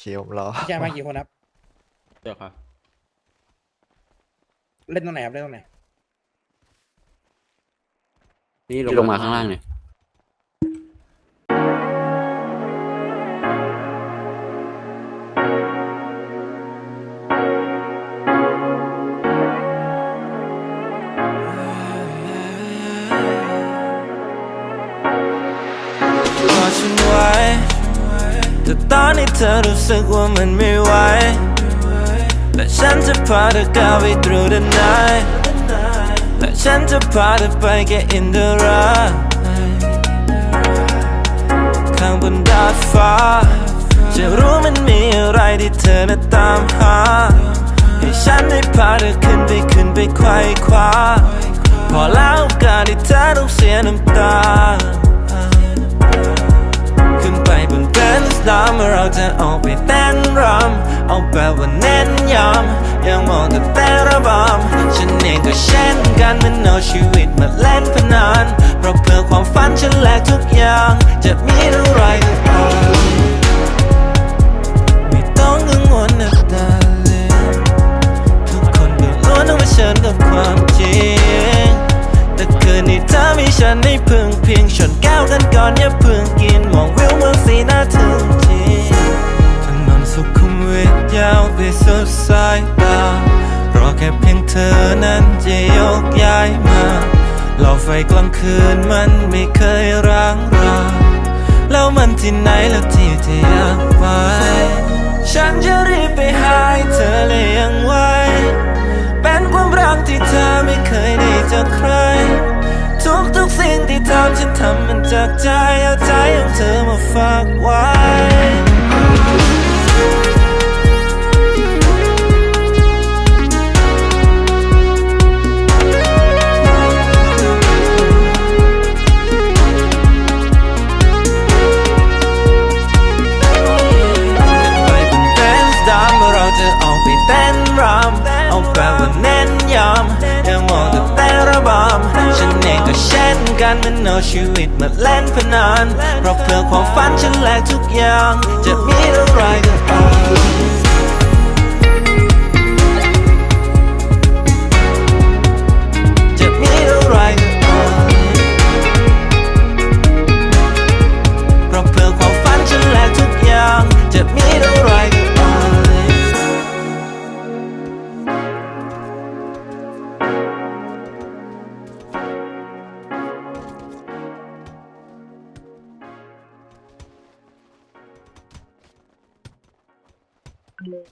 เคผมรอพี่ชายมากี่คนครับ เดี๋ยวครับเล่นตรงไหนครับเล่นตรงไหนนี่ลงมาข้างล่างเนี่ยฉันไว้ แต่ตอนนี้เธอรู้สึกว่ามันไม่ไหวและฉันจะพาเธอก้าวไป through the night และฉันจะพาเธอไป get in the ride ข้างบนดาดฟ้า จะรู้มันมีอะไรที่เธอน่ะตามหา ให้ฉันได้พาเธอขึ้นไปขึ้นไปไขว่คว้าพอแล้วการที่เธอต้องเสียน้ำตาำเอาแบบว่าเน้นย้ำยังมองแต่แต่ระบำฉันเองก็เช่นกันมันเอาชีวิตมาเล่นพนันเพราะเพื่อความฝันฉันแลกทุกอย่าง จะมีเท่าไรก็ตามไม่ต้องกังวลนะดาเลยทุกคนก็ล้วนต้องเผชิญกับความจริงแต่คืนนี้เธอมีฉันให้พึ่งเพียงชนแก้วกันก่อนอย่า สายตา รอแค่เพียงเธอนั้นจะยกย้ายมาหลอไฟกลางคืนมันไม่เคยร้างรา แล้วมันที่ไหนแล้วที่เธออยากไป ฉันจะรีบไปหาเธอเลยยังไหวเป็นความรักที่เธอไม่เคยได้จากใคร ทุกทุกๆสิ่งที่ทำฉันทำมันจากใจเอาใจของเธอมาฝากไว้ จะออกไปเต้นรำเอาแบบว่าเน้นย้ำยังมองแต่แต่ระบำฉันเองก็เช่นกันมันเอาชีวิตมาเล่นพนันเพราะเพื่อความฝันฉันแลกทุกอย่าง จะมีอะไรก็ตา เลย